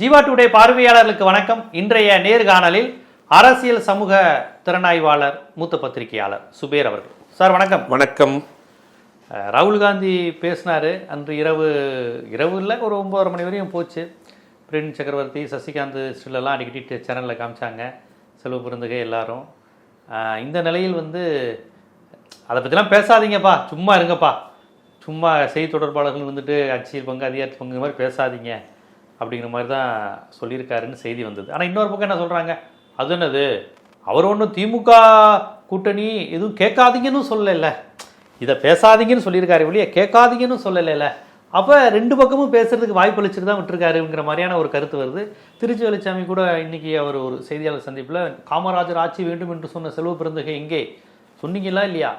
Jeeva today பார்வையாளர்களுக்கு வணக்கம். இன்றைய நேர்காணலில் அரசியல் சமூக திறனாய்வாளர் மூத்த பத்திரிகையாளர் சுபேர் அவர்கள். சார் வணக்கம். வணக்கம். ராகுல் காந்தி பேசினாரு. அன்று இரவு இரவு இல்லை ஒரு ஒன்பதரை மணி வரையும் போச்சு. பிரின் சக்கரவர்த்தி சசிகாந்த் ஸ்டிலெல்லாம் அடிக்கடி சேனலில் காமிச்சாங்க. செல்வ பிறந்தகை எல்லாரும். இந்த நிலையில் வந்து அதை பற்றிலாம் பேசாதீங்கப்பா. சும்மா இருங்கப்பா. சும்மா செய்தி தொடர்பாளர்கள் வந்துட்டு அரசியல் பங்கு அதிகாரத்து பங்கு இந்த மாதிரி பேசாதீங்க. அப்படிங்கிற மாதிரி தான் சொல்லியிருக்காருன்னு செய்தி வந்தது. ஆனால் இன்னொரு பக்கம் என்ன சொல்கிறாங்க அது என்னது? அவர் ஒன்றும் திமுக கூட்டணி எதுவும் கேட்காதீங்கன்னு சொல்லல. இதை பேசாதீங்கன்னு சொல்லியிருக்காரு வெளியே கேட்காதீங்கன்னு சொல்லலைல்ல அப்போ ரெண்டு பக்கமும் பேசுகிறதுக்கு வாய்ப்பு அளிச்சுட்டு தான் விட்டுருக்காருங்கிற மாதிரியான ஒரு கருத்து வருது. திருச்சி வெளிச்சாமி கூட இன்றைக்கி அவர் ஒரு செய்தியாளர் சந்திப்பில் காமராஜர் ஆட்சி வேண்டும் என்று சொன்ன செல்வ பிறந்தகை எங்கே? சொன்னீங்களா இல்லையா?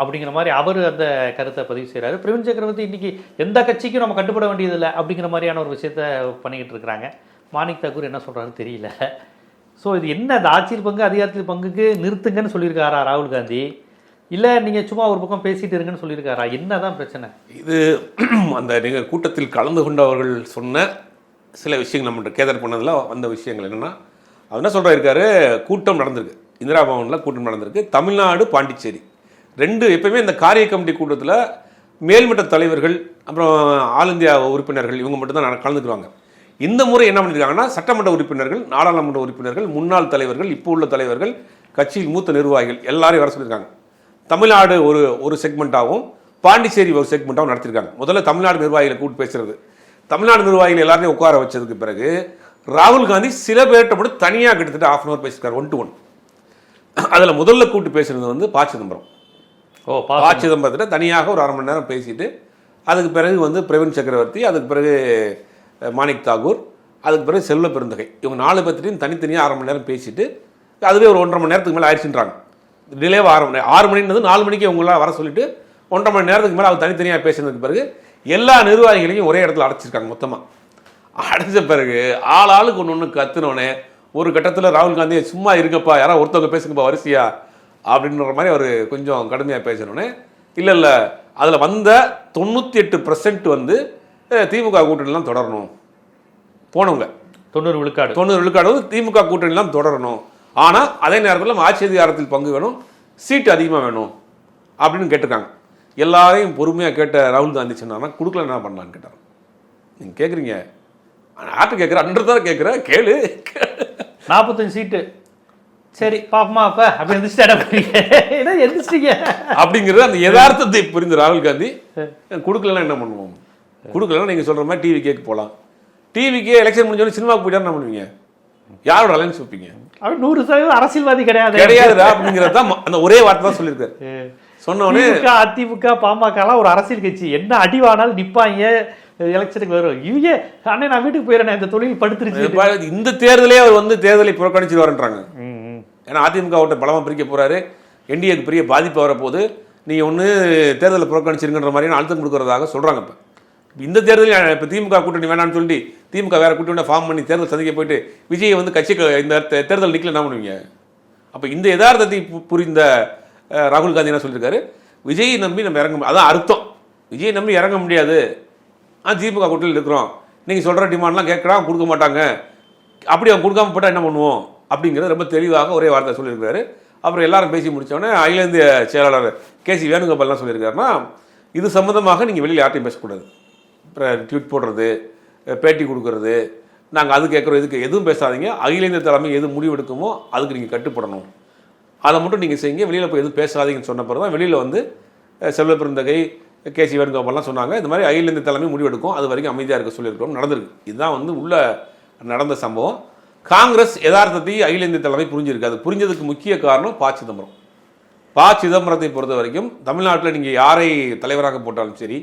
அப்படிங்கிற மாதிரி அவர் அந்த கருத்தை பதிவு செய்கிறாரு பிரவீன் சக்கரவர்த்தி இன்றைக்கி எந்த கட்சிக்கும் நம்ம கட்டுப்பட வேண்டியதில்லை அப்படிங்கிற மாதிரியான ஒரு விஷயத்த பண்ணிக்கிட்டு இருக்கிறாங்க. மாணிக் தாக்கூர் என்ன சொல்கிறாருன்னு தெரியல. ஸோ இது என்ன அந்த ஆட்சியில் பங்கு அதிகாரத்தில் பங்குக்கு நிறுத்துங்கன்னு சொல்லியிருக்காரா ராகுல் காந்தி? இல்லை நீங்கள் சும்மா ஒரு பக்கம் பேசிகிட்டு இருங்கன்னு சொல்லியிருக்காரா? என்னதான் பிரச்சனை? இது அந்த நீங்கள் கூட்டத்தில் கலந்து கொண்டவர்கள் சொன்ன சில விஷயங்கள் நம்மகிட்ட கேதர் பண்ணதில் வந்த விஷயங்கள் என்னென்னா அவர் என்ன சொல்கிறா இருக்காரு கூட்டம் நடந்திருக்கு. இந்திரா பவனில் கூட்டம் நடந்திருக்கு. தமிழ்நாடு பாண்டிச்சேரி. ரெண்டு எப்பயுமே இந்த காரிய கமிட்டி கூட்டத்தில் மேல்மட்ட தலைவர்கள் அப்புறம் ஆல் இந்தியா உறுப்பினர்கள் இவங்க மட்டும்தான் கலந்துக்குவாங்க. இந்த முறை என்ன பண்ணியிருக்காங்கன்னா சட்டமன்ற உறுப்பினர்கள் நாடாளுமன்ற உறுப்பினர்கள் முன்னாள் தலைவர்கள் இப்போ உள்ள தலைவர்கள் கட்சியில் மூத்த நிர்வாகிகள் எல்லாரையும் வர சொல்லியிருக்காங்க. தமிழ்நாடு ஒரு ஒரு செக்மெண்ட்டாகவும் பாண்டிச்சேரி ஒரு செக்மெண்ட்டாகவும் நடத்திருக்காங்க. முதல்ல தமிழ்நாடு நிர்வாகிகளை கூட்டு பேசுறது. தமிழ்நாடு நிர்வாகிகள் எல்லாரையும் உட்கார வச்சதுக்கு பிறகு ராகுல் காந்தி சில பேர்கிட்ட மட்டும் தனியாக கிட்டத்தட்ட ஆஃப் அன் அவர் பேசியிருக்காரு ஒன் டு ஒன் அதில் முதல்ல கூட்டு பேசுனது வந்து ப. சிதம்பரம். ஓ ப சிதம்பரத்தில் தனியாக ஒரு அரை மணி நேரம் பேசிட்டு அதுக்கு பிறகு வந்து பிரவீன் சக்கரவர்த்தி அதுக்கு பிறகு மாணிக் தாகூர் அதுக்கு பிறகு செல்வ பெருந்தகை. இவங்க நாலு பேர்த்திட்டையும் தனித்தனியாக அரை மணி நேரம் பேசிட்டு அதுவே ஒரு ஒன்றரை மணி நேரத்துக்கு மேலே ஆயிடுச்சுன்றாங்க. டிலேவாக ஆறு மணி ஆறு மணின்றது நாலு மணிக்கு அவங்களாம் வர சொல்லிட்டு ஒன்றரை மணி நேரத்துக்கு மேலே அவர் தனித்தனியாக பேசினதுக்கு பிறகு எல்லா நிர்வாகிகளையும் ஒரே இடத்துல அடைச்சிருக்காங்க மொத்தமாக அடைச்ச பிறகு ஆள் ஆளுக்கு ஒன்று ஒன்று கத்துனோடனே ஒரு கட்டத்தில் ராகுல் காந்தி சும்மா இருங்கப்பா யாராவது ஒருத்தவங்க பேசுங்கப்பா வரிசையா. அப்படின்ற மாதிரி அவர் கொஞ்சம் கடுமையாக பேசினோடனே இல்லை இல்லை அதில் வந்த தொண்ணூற்றி எட்டு வந்து அஹ், திமுக கூட்டணிலாம் தொடரணும். போனவங்க. தொண்ணூறு விழுக்காடு. தொண்ணூறு விழுக்காடு வந்து திமுக கூட்டணிலாம் தொடரணும். ஆனால் அதே நேரத்தில் ஆட்சி அதிகாரத்தில் பங்கு வேணும் சீட்டு அதிகமாக வேணும் அப்படின்னு கேட்டிருக்காங்க. எல்லாரையும் பொறுமையாக கேட்ட ராகுல் காந்தி சொன்னார்னா கொடுக்கல என்ன பண்ணலான்னு கேட்டார். நீங்கள் கேட்குறீங்க ஆட்டு கேட்குற அன்று தான் கேட்குற கேளு. நாற்பத்தஞ்சு சீட்டு. சரி பாப்பமா அப்ப அப்படி எந்திரிச்சிட்டா எந்திரிச்சிட்டீங்க? அப்படிங்கிறது அந்த யதார்த்தத்தை புரிந்த ராகுல் காந்தி. கொடுக்கலன்னா என்ன பண்ணுவோம்? கொடுக்கலன்னா நீங்கள் சொல்கிற மாதிரி டிவி கேட்க போகலாம் டிவிக்கே எலெக்ஷன் முடிஞ்சோடனே சினிமாவுக்கு போயிட்டா என்ன பண்ணுவீங்க? யாரோட அலைன்ஸ் வைப்பீங்க? அவர் நூறு சதவீதம் அரசியல்வாதி கிடையாது. கிடையாதுடா அப்படிங்கிறது தான் அந்த ஒரே வார்த்தை தான் சொல்லியிருக்காரு. சொன்ன உடனே திமுக அதிமுக பாமக எல்லாம் ஒரு அரசியல் கட்சி. என்ன அடிவானாலும் நிப்பாங்க எலெக்ஷனுக்கு வரும் இவங்க அண்ணே நான் வீட்டுக்கு போயிடுறேன் இந்த தொழில் படுத்துருச்சு. இந்த தேர்தலே அவர் வந்து தேர்தலை புறக்கணிச்சிருவாருன்றாங்க. ஏன்னா அதிமுக விட்ட பிரிக்க போகிறாரு என்டிஏக்கு பெரிய பாதிப்பு வரப்போகுது. நீங்கள் ஒன்று தேர்தலில் புறக்கணிச்சிருங்கிற மாதிரியான அழுத்தம் கொடுக்குறதாக சொல்கிறாங்க இப்போ. இந்த தேர்தலில் இப்போ திமுக கூட்டணி வேணாம்னு சொல்லி திமுக வேறு கூட்டணி ஃபார்ம் பண்ணி தேர்தல் சந்திக்க போயிட்டு விஜயை வந்து கட்சி இந்த தேர்தல் நிற்கல என்ன பண்ணுவீங்க? அப்போ இந்த யதார்த்தத்தை பு- புரிந்த ராகுல் காந்தி என்ன சொல்லியிருக்காரு விஜயை நம்பி நம்ம இறங்க அதான் அர்த்தம். விஜயை நம்பி இறங்க முடியாது. ஆ திமுக கூட்டணியில் இருக்கிறோம். நீங்கள் சொல்கிற டிமாண்ட்லாம் கேட்குறான் கொடுக்க மாட்டாங்க. அப்படி அவன் கொடுக்காம போட்டால் என்ன பண்ணுவோம்? அப்படிங்கிறத ரொம்ப தெளிவாக ஒரே வார்த்தை சொல்லியிருக்கிறாரு. அப்புறம் எல்லாரும் பேசி முடித்தோடனே அகில இந்திய செயலாளர் கே சி வேணுகோபால்லாம் சொல்லியிருக்காருன்னா இது சம்மந்தமாக நீங்கள் வெளியில் யார்ட்டையும் பேசக்கூடாது. அப்புறம் ட்வீட் போடுறது பேட்டி கொடுக்கறது நாங்கள் அது கேட்குறோம் இதுக்கு எதுவும் பேசாதீங்க. அகில இந்திய தலைமை எது முடிவு எடுக்குமோ அதுக்கு நீங்கள் கட்டுப்படணும். அதை மட்டும் நீங்கள் செய்யுங்க. வெளியில் போய் எதுவும் பேசாதீங்கன்னு சொன்ன பிறகு தான் வெளியில் வந்து செல்வ பெருந்தகை கே சி வேணுகோபால்லாம் சொன்னாங்க. இந்த மாதிரி அகில இந்திய தலைமை முடிவெடுக்கும். அது வரைக்கும் அமைதியாக இருக்க சொல்லியிருக்கோம் நடந்திருக்கு. இதுதான் வந்து உள்ள நடந்த சம்பவம். காங்கிரஸ் யதார்த்தத்தை அகில இந்திய தலைமை புரிஞ்சிருக்கு. அது புரிஞ்சதுக்கு முக்கிய காரணம் ப சிதம்பரம். ப சிதம்பரத்தை பொறுத்த வரைக்கும் தமிழ்நாட்டில் நீங்கள் யாரை தலைவராக போட்டாலும் சரி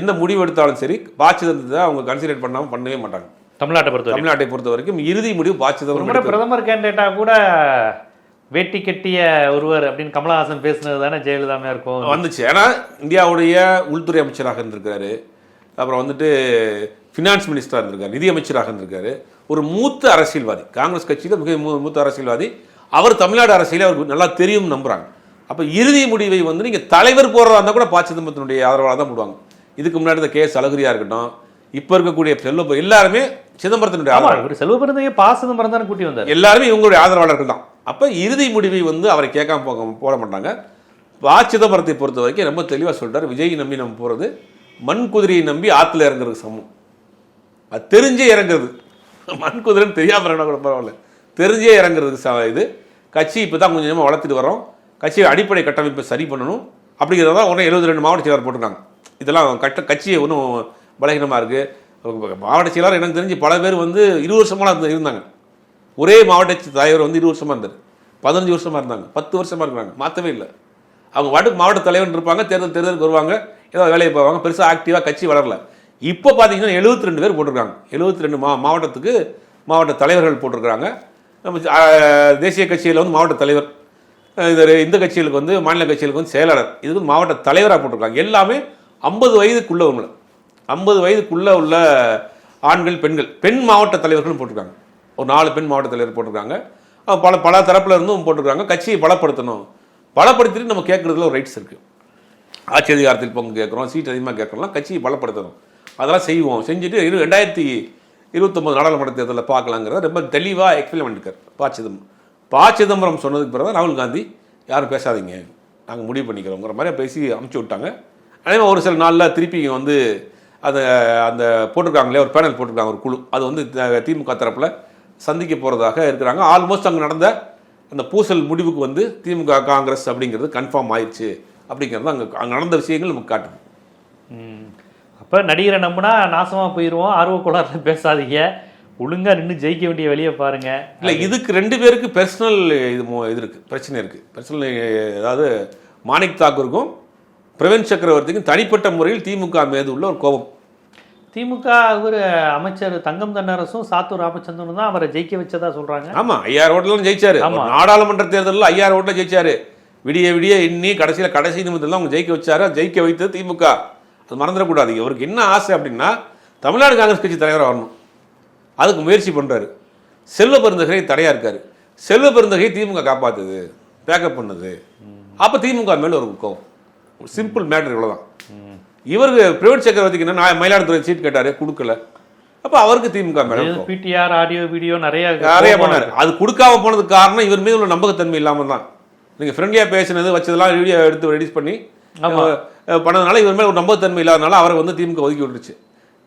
எந்த முடிவு எடுத்தாலும் சரி ப சிதம்பரத்தை அவங்க கன்சிடர் பண்ணாமல் பண்ணவே மாட்டாங்க. தமிழ்நாட்டை பொறுத்த தமிழ்நாட்டை பொறுத்த வரைக்கும் இறுதி முடிவு ப சிதம்பரம். பிரதமர் கேண்டிடேட்டா கூட வேட்டி கட்டிய ஒருவர் அப்படின்னு கமலஹாசன் பேசுனது தானே ஜெயலலிதாமே இருக்கும் வந்துச்சு. ஏன்னா இந்தியாவுடைய உள்துறை அமைச்சராக இருந்திருக்காரு அப்புறம் வந்துட்டு ஃபினான்ஸ் மினிஸ்டராக இருந்திருக்காரு நிதி அமைச்சராக இருந்திருக்காரு. ஒரு மூத்த அரசியல்வாதி. காங்கிரஸ் கட்சியில் மிக மூத்த அரசியல்வாதி. அவர் தமிழ்நாடு அரசியலே அவருக்கு நல்லா தெரியும் நம்புறாங்க. அப்போ இறுதி முடிவை வந்து நீங்கள் தலைவர் போடுறதா இருந்தால் கூட ப சிதம்பரத்தினுடைய ஆதரவாக தான் போடுவாங்க. இதுக்கு முன்னாடி இந்த கே எஸ் அழகிரியா இருக்கட்டும் இப்போ இருக்கக்கூடிய செல்வ எல்லாருமே சிதம்பரத்தினுடைய ஆமா ஆதரவாளர்கள் இவர் செல்வ பிறந்தையே பா சிதம்பரம் தானே கூட்டி வந்தார். எல்லாருமே இவங்களுடைய ஆதரவாளர்கள் தான். அப்போ இறுதி முடிவை வந்து அவரை கேட்காம போக போட மாட்டாங்க. பா சிதம்பரத்தை பொறுத்த வரைக்கும் ரொம்ப தெளிவாக சொல்றாரு. விஜய் நம்பி நம்ம போகிறது மண் குதிரையை நம்பி ஆற்றுல இறங்குறதுக்கு சமம். அது தெரிஞ்சே இறங்குறது. மண் குதிரைன்னு தெரியாமல் இறங்கினா கூட பரவாயில்ல. தெரிஞ்சே இறங்குறதுக்கு ச இது. கட்சி இப்போ தான் கொஞ்சம் கொஞ்சமாக வளர்த்துட்டு வரோம் கட்சியை அடிப்படை கட்டமைப்பை சரி பண்ணணும். அப்படிங்கிறத உடனே எழுபத்தி ரெண்டு மாவட்ட செயலாளர் போட்டிருக்காங்க. இதெல்லாம் கட்ட கட்சியை ஒன்றும் பலகீனமாக இருக்குது மாவட்ட செயலாளர் எனக்கு தெரிஞ்சு பல பேர் வந்து இருபது வருஷமாக இருந்தாங்க. ஒரே மாவட்ட தலைவர் வந்து இருபது வருஷமாக இருந்தார். பதினஞ்சு வருஷமாக இருந்தாங்க. பத்து வருஷமாக இருக்கிறாங்க. மாற்றவே இல்லை. அவங்க வாட்டுக்கு மாவட்ட தலைவர் இருப்பாங்க. தேர்தல் தேர்தலுக்கு வருவாங்க. ஏதோ வேலையை போவாங்க. பெருசாக ஆக்டிவாக கட்சி வளரல. இப்போ பார்த்தீங்கன்னா 72 ரெண்டு பேர் போட்டிருக்காங்க. 72 ரெண்டு மா மாவட்டத்துக்கு மாவட்ட தலைவர்கள் போட்டிருக்காங்க நம்ம தேசிய கட்சியில் வந்து மாவட்ட தலைவர் இந்த இந்த கட்சிகளுக்கு வந்து மாநில கட்சிகளுக்கு வந்து செயலாளர். இதுக்கு வந்து மாவட்ட தலைவராக போட்டிருக்காங்க. எல்லாமே ஐம்பது வயதுக்குள்ளவங்க ஐம்பது வயதுக்குள்ளே உள்ள ஆண்கள் பெண்கள் பெண் மாவட்ட தலைவர்களும் போட்டிருக்காங்க. ஒரு நாலு பெண் மாவட்ட தலைவர் போட்டிருக்காங்க. பல பல தரப்பில் இருந்தும் போட்டிருக்காங்க. கட்சியை பலப்படுத்தணும். பலப்படுத்திட்டு நம்ம கேட்குறதுல ஒரு ரைட்ஸ் இருக்குது ஆட்சி அதிகாரத்தில் பங்கு கேட்குறோம் சீட் அதிகமாக கேட்குறோம்லாம் கட்சியை பலப்படுத்தணும். அதெல்லாம் செய்வோம். செஞ்சுட்டு இரு ரெண்டாயிரத்தி இருபத்தொம்பது நாடாளுமன்ற தேர்தலில் பார்க்கலாங்கிறத ரொம்ப தெளிவாக எக்ஸ்பிளைன் பண்ணியிருக்கார் பா சிதம்பரம் பா சிதம்பரம் சொன்னதுக்கு பிறகு ராகுல் காந்தி யாரும் பேசாதீங்க. நாங்கள் முடிவு பண்ணிக்கிறோங்கிற மாதிரி பேசி அமுச்சு விட்டாங்க. அதே ஒரு சில நாளில் திருப்பி இங்கே வந்து அந்த அந்த போட்டிருக்காங்களே ஒரு பேனல் போட்டிருக்காங்க ஒரு குழு. அது வந்து த- திமுக தரப்பில் சந்திக்க போகிறதாக இருக்கிறாங்க. ஆல்மோஸ்ட் அங்கே நடந்த அந்த பூசல் முடிவுக்கு வந்து திமுக காங்கிரஸ் அப்படிங்கிறது கன்ஃபார்ம் ஆயிடுச்சு அப்படிங்கிறது அங்கே அங்கே நடந்த விஷயங்கள் நமக்கு காட்டுது. ம். அப்ப நடிகரை நம்பினா நாசமா போயிடுவோம் ஆர்வ கோளாறுல பேசாதீங்க. ஒழுங்கா நின்று ஜெயிக்க வேண்டிய வெளியே பாருங்க. இல்லை இதுக்கு ரெண்டு பேருக்கு பர்சனல் இது மோ- இது இருக்குது பிரச்சனை இருக்குது பர்சனல் அதாவது மாணிக் தாக்கூருக்கும் பிரவீன் சக்கரவர்த்திக்கும் தனிப்பட்ட முறையில் திமுக மீது உள்ள ஒரு கோபம். திமுக இவர் அமைச்சர் தங்கம் தன்னரசும் சாத்தூர் ராமச்சந்திரனும் தான் அவரை ஜெயிக்க வச்சதா சொல்றாங்க. ஆமா ஐயாயிரம் ஓட்டுலாம் ஜெயிச்சாரு. நாடாளுமன்ற தேர்தலில் ஐயாயிரம் ஓட்டில் ஜெயிச்சாரு. விடிய விடிய எண்ணி கடைசியில் கடைசி நிமிடத்தில் அவங்க ஜெயிக்க வச்சாரு. ஜெயிக்க வைத்தது திமுக. அது மறந்துடக்கூடாது. இவருக்கு என்ன ஆசை அப்படின்னா தமிழ்நாடு காங்கிரஸ் கட்சி தலைவராக வரணும். அதுக்கு முயற்சி பண்றாரு. செல்வ பெருந்தகை தடையா இருக்காரு. செல்வ பெருந்தகை திமுக காப்பாத்துது பேக்கப் பண்ணுது. அப்ப திமுக மேல ஒரு கோவம். ஒரு சிம்பிள் மேட்டர் இவ்வளவுதான். இவருக்கு பிரைவேட் சக்கரவர்த்திக்கு என்ன நான் மயிலாடுதுறை சீட் கேட்டாரு கொடுக்கல. அப்ப அவருக்கு திமுக மேல. பிடிஆர் ஆடியோ வீடியோ நிறைய நிறைய பண்ணாரு. அது கொடுக்காம போனதுக்கு காரணம் இவர் மீது உள்ள நம்பகத்தன்மை இல்லாம தான் நீங்க ஃப்ரெண்ட்லியா பேசினது வச்சதெல்லாம் வீடியோ எடுத்து ரெடியூஸ் பண்ணி பண்ணதுனால இவர் மேலே ஒரு நம்பகத்தன்மை இல்லாதனால அவரை வந்து திமுக ஒதுக்கி விட்டுருச்சு.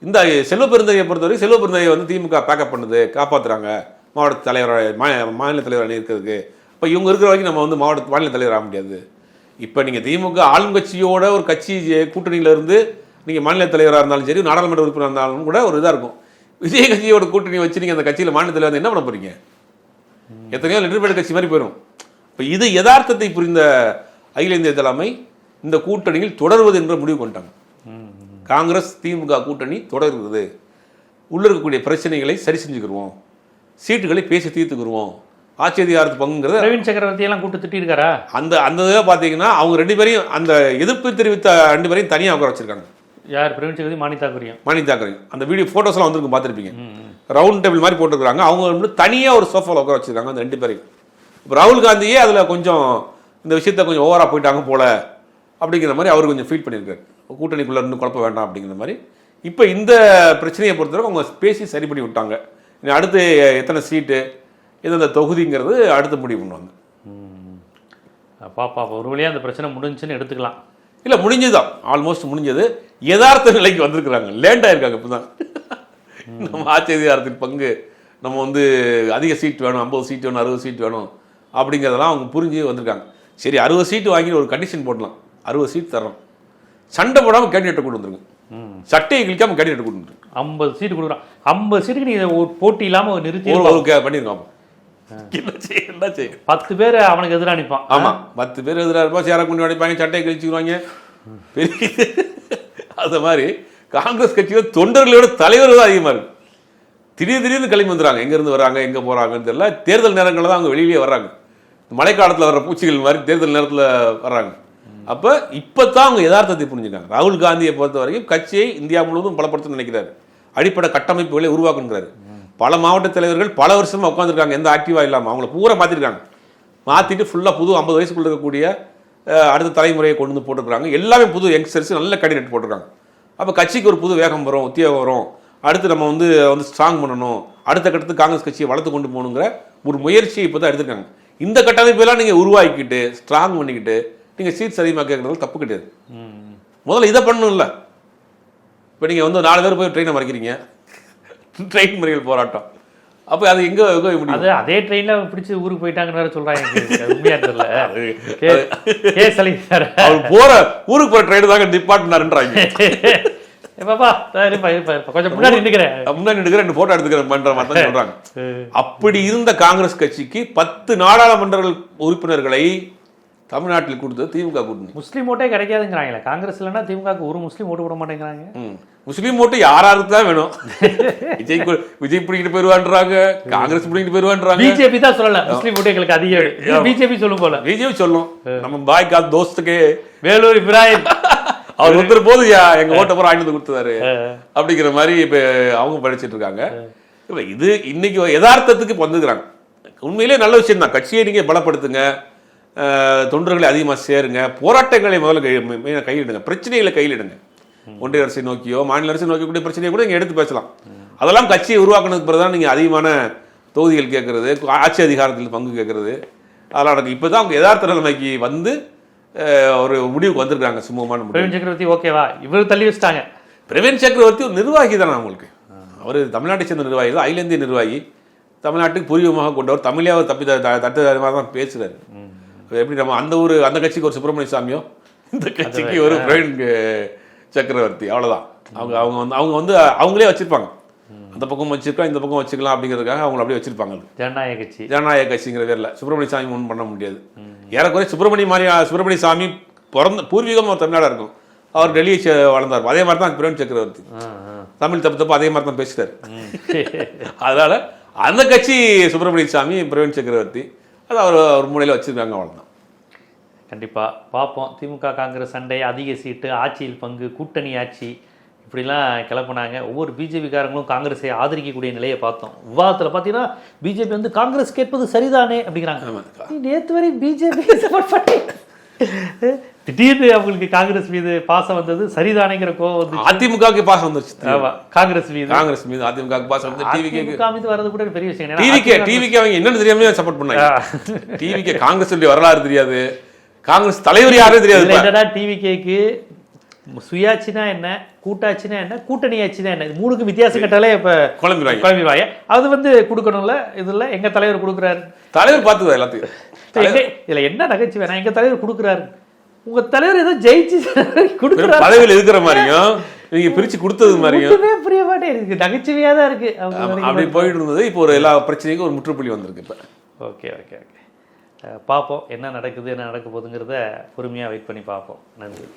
இந்த செல்வ பெருந்தகையை பொறுத்தவரை செல்வ பெருந்தகையை வந்து திமுக பேக்கப் பண்ணுது காப்பாற்றுறாங்க மாவட்ட தலைவராக மா- மாநில தலைவர் இருக்கிறதுக்கு. இப்போ இவங்க இருக்கிற வரைக்கும் நம்ம வந்து மாவட்ட மாநில தலைவர் ஆக முடியாது. இப்போ நீங்கள் திமுக ஆளுங்கட்சியோட ஒரு கட்சி கூட்டணியில இருந்து மாநில தலைவராக இருந்தாலும் சரி நாடாளுமன்ற உறுப்பினர் இருந்தாலும் கூட ஒரு இதாக இருக்கும். விஜய் கட்சியோட கூட்டணி வச்சு நீங்கள் அந்த கட்சியில் மாநில தலைவர் என்ன பண்ண போகிறீங்க எத்தனையோ லிட்டர்பேட் கட்சி மாதிரி போயிடும் இப்போ இது யதார்த்தத்தை புரிந்த அகில இந்திய தலைமை இந்த கூட்டணியில் தொடர்வது என்ற முடிவு கொண்டாங்க காங்கிரஸ் திமுக கூட்டணி தொடர்கிறது. உள்ள இருக்கக்கூடிய பிரச்சனைகளை சரி செஞ்சுக்கிருவோம். சீட்டுகளை பேசி தீர்த்துக்கிருவோம். ஆட்சி அதிகாரத்து பங்குங்கிறத பிரவீன் சக்கரவர்த்தி எல்லாம் கூட்டு திட்டி இருக்காரா அந்த அந்த பார்த்தீங்கன்னா அவங்க ரெண்டு பேரையும் அந்த எதிர்ப்பு தெரிவித்த ரெண்டு பேரையும் தனியாக உட்கார வச்சிருக்காங்க. யார்? பிரவீன் சக்கரவர்த்தி மாணி தாக்குரியம் மணி தாக்கரையும் அந்த வீடியோ ஃபோட்டோஸ்லாம் வந்திருக்கும் பார்த்துருப்பீங்க. ரவுண்ட் டேபிள் மாதிரி போட்டுருக்காங்க அவங்க வந்து தனியாக ஒரு சோஃபாவில் உட்கார வச்சிருக்காங்க அந்த ரெண்டு பேரையும். இப்போ ராகுல் காந்தியே அதில் கொஞ்சம் இந்த விஷயத்த கொஞ்சம் ஓவராக போயிட்டாங்க போல. அப்படிங்கிற மாதிரி அவர் கொஞ்சம் ஃபீல் பண்ணியிருக்காரு. கூட்டணிக்குள்ளே இன்னும் குழப்ப வேண்டாம் அப்படிங்கிற மாதிரி. இப்போ இந்த பிரச்சனையை பொறுத்தவரை அவங்க பேசி சரி பண்ணி விட்டாங்க. அடுத்து எத்தனை சீட்டு எந்தெந்த தொகுதிங்கிறது அடுத்து முடிவு பண்ணுவாங்க. பாப்பா ஒரு வழியா அந்த பிரச்சனை முடிஞ்சுன்னு எடுத்துக்கலாம். இல்லை முடிஞ்சதுதான் ஆல்மோஸ்ட் முடிஞ்சது. யதார்த்த நிலைக்கு வந்திருக்கிறாங்க. லேண்ட் ஆயிருக்காங்க இப்போ தான் நம்ம ஆட்சி அதிகாரத்தின் பங்கு. நம்ம வந்து அதிக சீட் வேணும் ஐம்பது சீட் வேணும் அறுபது சீட் வேணும் அப்படிங்கிறதெல்லாம் அவங்க புரிஞ்சு வந்திருக்காங்க. சரி அறுபது சீட்டு வாங்கி ஒரு கண்டிஷன் போடலாம். அறுபது சீட் தரோம் சண்டை போடாமல் கேண்டிடேட்டை கொண்டு வந்துருங்க. சட்டையை கிழிக்காம கேண்டிடேட் கொண்டு வந்துருங்க. ஐம்பது சீட்டு கொடுக்குறான் ஐம்பது சீட்டுக்கு நீ ஒரு போட்டி இல்லாம நிறுத்தி செய்ய பத்து பேர் அவனுக்கு எதிராக நிற்பான் ஆமா. பத்து பேர் எதிராக இருப்போம் சேர கொண்டு அடிப்பாங்க சட்டையை கழிச்சுக்குவாங்க பெரிய அது மாதிரி காங்கிரஸ் கட்சியில் தொண்டர்களோட தலைவர்கள் தான் அதிகமாக இருக்கு. திடீர் திடீர்னு கிளம்பி வந்துடுறாங்க. எங்கேருந்து வராங்க எங்கே போகிறாங்கன்னு தெரியல. தேர்தல் நேரங்களில் தான் அவங்க வெளியிலே வர்றாங்க. மழைக்காலத்தில் வர்ற பூச்சிகள் மாதிரி தேர்தல் நேரத்தில் வர்றாங்க. அப்போ இப்போ தான் அவங்க யதார்த்தத்தை புரிஞ்சுக்காங்க ராகுல் காந்தியை பொறுத்த வரைக்கும் கட்சியை இந்தியா முழுவதும் பலப்படுத்த நினைக்கிறாரு. அடிப்படை கட்டமைப்புகளை உருவாக்குங்கிறாரு பல மாவட்ட தலைவர்கள் பல வருஷமாக உட்காந்துருக்காங்க எந்த ஆக்டிவாக இல்லாமல் அவங்கள பூரா மாற்றிருக்காங்க மாற்றிட்டு ஃபுல்லாக புது ஐம்பது வயசுக்குள்ள இருக்கக்கூடிய அடுத்த தலைமுறையை கொண்டு வந்து போட்டிருக்காங்க எல்லாமே புது யங்ஸ்டர்ஸ் நல்ல கேண்டிடேட் போட்டிருக்காங்க. அப்போ கட்சிக்கு ஒரு புது வேகம் வரும் உத்தியோகம் வரும். அடுத்து நம்ம வந்து வந்து ஸ்ட்ராங் பண்ணணும். அடுத்த கட்டத்துக்கு காங்கிரஸ் கட்சியை வளர்த்து கொண்டு போகணுங்கிற ஒரு முயற்சியை இப்போ தான் எடுத்திருக்காங்க. இந்த கட்டமைப்பெல்லாம் நீங்கள் உருவாக்கிட்டு ஸ்ட்ராங் பண்ணிக்கிட்டு நீங்கள் சீட்ஸ் அதிகமாக கேட்குறதுல தப்பு கிடையாது. முதல்ல இதை பண்ணணும்ல. இப்போ நீங்கள் வந்து நாலு பேர் போய் ட்ரெயினை மறைக்கிறீங்க. ட்ரெயின் மறியல் போராட்டம். அப்போ அது எங்கே முடியும்? அது அதே ட்ரெயின்ல பிடிச்சு ஊருக்கு போயிட்டாங்கன்னு வேற சொல்றாங்க. எனக்கு. அது உண்மையா தெரியல. K- sir. அவர் போற ஊருக்கு போற ட்ரெயின் தாங்க நிப்பாட்டினாருன்றாங்க அப்படி இருந்த காங்கிரஸ் கட்சிக்கு பத்து நாடாளுமன்ற உறுப்பினர்களை தமிழ்நாட்டில் கொடுத்தது திமுக கூட்டணி. முஸ்லீம் ஓட்டே கிடைக்காதுங்கிறாங்களே காங்கிரஸ் இல்லைன்னா திமுகவுக்கு ஒரு முஸ்லீம் ஓட்டு விட மாட்டேங்கிறாங்க. முஸ்லீம் ஓட்டு யாராருக்கு தான் வேணும்? விஜய் கு- விஜய் பிடிக்கிட்டு போயிருவான்றாங்க காங்கிரஸ் பிடிக்கிட்டு போயிருவான்றாங்க. பிஜேபி தான் சொல்லல முஸ்லீம் ஓட்டு எங்களுக்கு அதிகம் பிஜேபி சொல்லும் போல. பிஜேபி சொல்லும். நம்ம பாய் கால் தோஸ்துக்கு வேலூர் இப்ராஹிம். அவர் வந்துற போது எங்க ஓட்ட வாங்கிட்டு வந்து கொடுத்தாரு அப்படிங்கிற மாதிரி இப்ப அவங்க படிச்சிட்டு இருக்காங்க. இது இன்னைக்கு யதார்த்தத்துக்கு வந்துக்கிறாங்க. உண்மையிலே நல்ல விஷயம் தான் கட்சியை நீங்க பலப்படுத்துங்க. தொண்டர்களை அதிகமாக சேருங்க. போராட்டங்களை முதல்ல கை கையிடுங்க. பிரச்சனைகளை கையிலிடுங்க. ஒன்றிய அரசை நோக்கியோ மாநில அரசை நோக்கக்கூடிய பிரச்சனையை கூட நீங்க எடுத்து பேசலாம். அதெல்லாம் கட்சியை உருவாக்குனதுக்கு பிறகு தான் நீங்க அதிகமான தொகுதிகள் கேட்கறது ஆட்சி அதிகாரத்தில் பங்கு கேட்கறது. அதெல்லாம் நடக்கும் இப்போ தான் அவங்க யதார்த்த நிலைமைக்கு வந்து ஒரு முடிவுக்கு வந்திருக்காங்க. சுமூகமான பிரவீன் சக்கரவர்த்தி ஓகேவா? இவர் தள்ளி வச்சிட்டாங்க. பிரவீன் சக்கரவர்த்தி ஒரு நிர்வாகி தானே உங்களுக்கு அவர் தமிழ்நாட்டை சேர்ந்த நிர்வாகி தான் அகில இந்திய நிர்வாகி. தமிழ்நாட்டுக்கு பூர்வீகமாக கொண்டவர். தமிழே அவர் தப்பி தட்டு தான் பேசுறாரு. அது எப்படி நம்ம அந்த ஒரு அந்த கட்சிக்கு ஒரு சுப்பிரமணிய சாமியோ இந்த கட்சிக்கு ஒரு பிரவீன் சக்கரவர்த்தி அவ்வளவுதான். அவங்க அவங்க வந்து அவங்க வந்து அவங்களே வச்சிருப்பாங்க. அந்த பக்கம் வச்சிருக்கலாம் இந்த பக்கம் வச்சுக்கலாம் அப்படிங்கிறதுக்காக அவங்க அப்படியே வச்சிருப்பாங்க ஜனநாயக கட்சி. ஜனநாயக கட்சிங்கிற பேர்ல. சுப்பிரமணிய சாமி ஒன்றும் பண்ண முடியாது. ஏறக்குறைய சுப்பிரமணிய மாதிரி சுப்பிரமணிய சாமி பிறந்த பூர்வீகம் அவர் தமிழ்நாடா இருக்கும். அவர் டெல்லியை வளர்ந்தார். அதே மாதிரி தான் பிரவீன் சக்கரவர்த்தி. தமிழ் தப்பு தப்பு அதே மாதிரி தான் பேசுறாரு அதனால அந்த கட்சி சுப்பிரமணிய சாமி பிரவீன் சக்கரவர்த்தி அது அவர் ஒரு மூலையில வச்சிருக்காங்க அவ்வளவுதான். கண்டிப்பா. பார்ப்போம். திமுக காங்கிரஸ் சண்டை அதிக சீட்டு ஆட்சியில் பங்கு கூட்டணி ஆட்சி இப்படிலாம் கிளப்புனாங்க. ஒவ்வொரு பிஜேபிக்காரங்களும் காங்கிரஸை ஆதரிக்கக்கூடிய நிலையை பார்த்தோம். விவாதத்தில் பார்த்தீங்கன்னா பிஜேபி வந்து காங்கிரஸ் கேட்பது சரிதானே அப்படிங்கிறாங்க. ஆமா. நீ நேத்து வரை பிஜேபி சப்போர்ட் பண்ணி திடீர்னு அவங்களுக்கு காங்கிரஸ் மீது பாசம் வந்தது சரிதானேங்கிற கோவம் வந்து அதிமுகவுக்கு பாசம் வந்துருச்சு ஆமா காங்கிரஸ் மீது. காங்கிரஸ் மீது அதிமுகவுக்கு பாசம் வந்து டிவிக்கு அதிமுக மீது வர்றது கூட பெரிய விஷயம். ஏன்னா டிவிக்கு டிவிக்கு அவங்க என்னன்னு தெரியாம சப்போர்ட் பண்ணாங்க. டிவிக்கு காங்கிரஸ் வரலாறு தெரியாது. காங்கிரஸ் தலைவர் யாரே தெரியாது. என்னடா டிவி கேக்கு சுயாட்சினா என்ன கூட்டாட்சினா என்ன கூட்டணி ஆட்சினா என்ன? இது மூணுக்கு வித்தியாசம் கட்டாலே இப்ப குழம்பிடுவாங்க. குழம்பிடுவாங்க. அது வந்து கொடுக்கணும்ல இதுல எங்க தலைவர் கொடுக்குறாரு? தலைவர் பார்த்துதா எல்லாத்தையும். இதுல என்ன நகைச்சுவை நான் எங்க தலைவர் கொடுக்குறாரு உங்க தலைவர் ஏதோ ஜெயிச்சு வெறும் கொடுக்குறாரு. பதவியில் இருக்கிற மாதிரியும் நீங்க பிரிச்சு கொடுத்தது மாதிரியும். புரிய மாட்டே இருக்கு நகைச்சுவையா தான் இருக்கு. அப்படி போயிட்டு இருந்தது. இப்போ ஒரு எல்லா பிரச்சனைக்கும் ஒரு முற்றுப்புள்ளி வந்திருக்கு இப்ப. Okay okay okay. பார்ப்போம். என்ன நடக்குது என்ன நடக்க போகுதுங்கிறத பொறுமையாக வெயிட் பண்ணி பார்ப்போம். நன்றி.